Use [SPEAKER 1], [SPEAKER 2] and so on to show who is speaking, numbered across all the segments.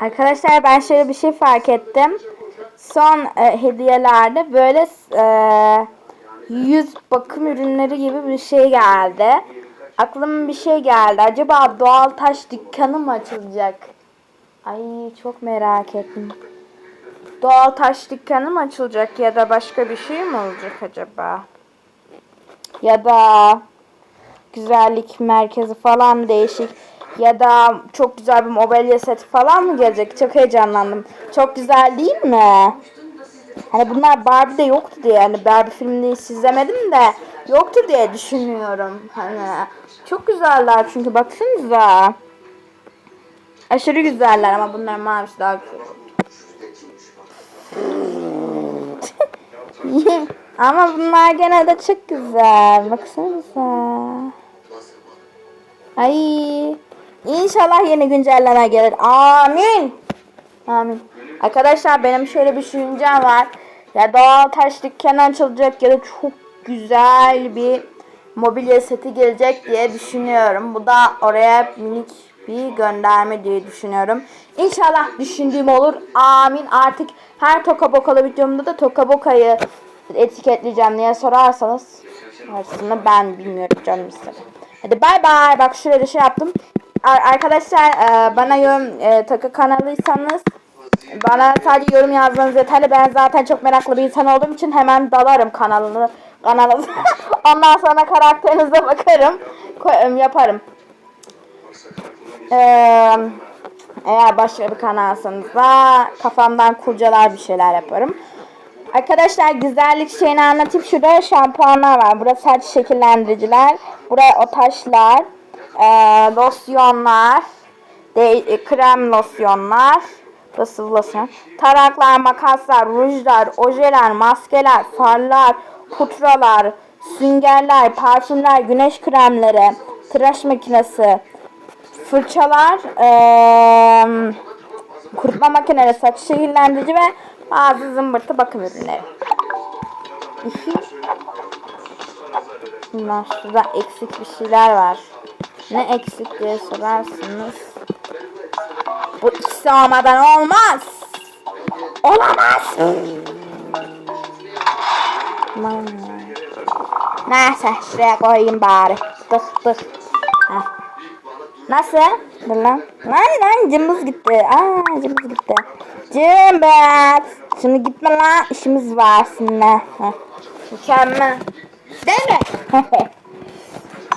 [SPEAKER 1] Arkadaşlar ben şöyle bir şey fark ettim. Son e, hediyelerde böyle e, yüz bakım ürünleri gibi bir şey geldi. Aklıma bir şey geldi. Acaba doğal taş dükkanı mı açılacak? Ay çok merak ettim. Doğal taş dükkanı mı açılacak ya da başka bir şey mi olacak acaba? Ya da güzellik merkezi falan değişik ya da çok güzel bir mobilya seti falan mı gelecek? Çok heyecanlandım. Çok güzel değil mi? Hani bunlar Barbie'de yoktu diye yani Barbie filmini hiç izlemedim de yoktu diye düşünüyorum. Hani çok güzeller çünkü baksanıza. Aşırı güzeller ama bunlar mavisi daha güzel. ama bunlar gene de çok güzel. Baksanıza. Ay. İnşallah yeni güncelleme gelir. Amin. Amin. Arkadaşlar benim şöyle bir düşüncem var. Ya doğal taş dükkanı açılacak ya da çok güzel bir mobilya seti gelecek diye düşünüyorum. Bu da oraya minik bir gönderme diye düşünüyorum. İnşallah düşündüğüm olur. Amin. Artık her Toka Bokalı videomda da Toka Boka'yı etiketleyeceğim diye sorarsanız aslında ben bilmiyorum canım istedi. Hadi bay bay. Bak şuraya da şey yaptım. Ar- Arkadaşlar e, bana yorum e, takı kanalıysanız bana sadece yorum yazmanız yeterli. Ben zaten çok meraklı bir insan olduğum için hemen dalarım kanalını kanalınıza. Ondan sonra karakterinize bakarım. Ko- yaparım. Eee eğer başka bir kanalsanız da kafamdan kurcalar bir şeyler yaparım. Arkadaşlar güzellik şeyini anlatayım. Şurada şampuanlar var. Burada saç şekillendiriciler. Buraya o taşlar. Eee, losyonlar. De, e, krem losyonlar. Sıvı losyon. Taraklar, makaslar, rujlar, ojeler, maskeler, farlar, putralar, süngerler, parfümler, güneş kremleri, tıraş makinesi, fırçalar, eee kurutma makineleri, saç şekillendirici ve bazı zımbırtı bakım ürünleri. Bundan şurada eksik bir şeyler var. Ne eksik diye sorarsınız. Bu ikisi olmadan olmaz. Olamaz. Aman. Neyse şuraya koyayım bari. Tık tık. Nasıl? Dur lan. Lan lan cımbız gitti. Aa cımbız gitti. Cımbız. Şimdi gitme lan. İşimiz var seninle. Mükemmel. Değil mi?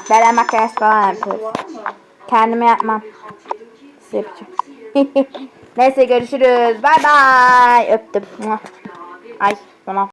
[SPEAKER 1] Böyle makyaj falan yapıyoruz. Kendime yapmam. Size yapacağım. Neyse görüşürüz. Bay bay. Öptüm. Ay tamam.